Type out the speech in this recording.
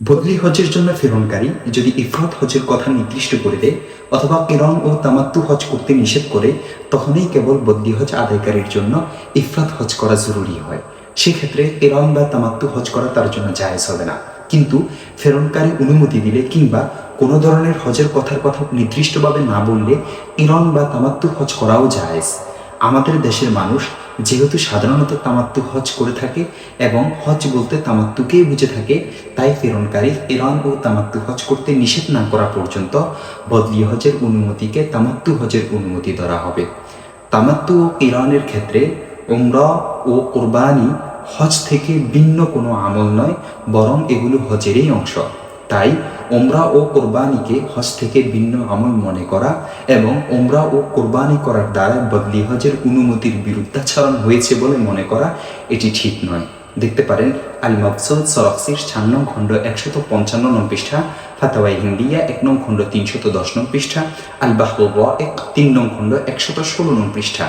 বদলি হজের জন্য ফেরনকারী যদি ইফরাত হজের কথা নির্দিষ্ট করে দেয় অথবা কেরন ও তামাত্তু হজ করতে নিষেধ করে, তখনই কেবল বদলি হজ আদায়কারীর জন্য ইফরাত হজ করা জরুরি হয়। সেক্ষেত্রে কেরন বা তামাত্তু হজ করা তার জন্য জায়েজ হবে না। কিন্তু ফেরনকারী অনুমতি দিলে কিংবা কোনো ধরনের হজের কথার কথা নির্দিষ্টভাবে না বললে ইরন বা তামাত্তু হজ করাও জায়েজ। আমাদের দেশের মানুষ যেহেতু সাধারণত তামাত্তু হজ করে থাকে এবং হজ বলতে তামাত্তুকেই বুঝে থাকে, তাই ফেরনকারী ইরান ও তামাত্তু হজ করতে নিষেধ না করা পর্যন্ত বদলি হজের অনুমতিকে তামাত্তু হজের অনুমতি ধরা হবে। তামাত্তু ও ইরানের ক্ষেত্রে উমরা ও কোরবানি হজ থেকে ভিন্ন কোনো আমল নয়, বরং এগুলো হজেরই অংশ। তাই ওমরা ও কোরবানিকে হজ থেকে ভিন্ন আমল মনে করা এবং ওমরা ও কোরবানি করার দ্বারা বদলি হজের অনুমতির বিরুদ্ধাচরণ হয়েছে বলে মনে করা এটি ঠিক নয়। দেখতে পারেন আল মকসুদ সরফসির চার নং খণ্ড একশত পঞ্চান্ন নং পৃষ্ঠা ফাতাওয়াই হিন্দিয়া এক নং খণ্ড তিনশত দশ নং পৃষ্ঠা আল বাহব এক তিন নং খণ্ড একশত ষোলো নং পৃষ্ঠা।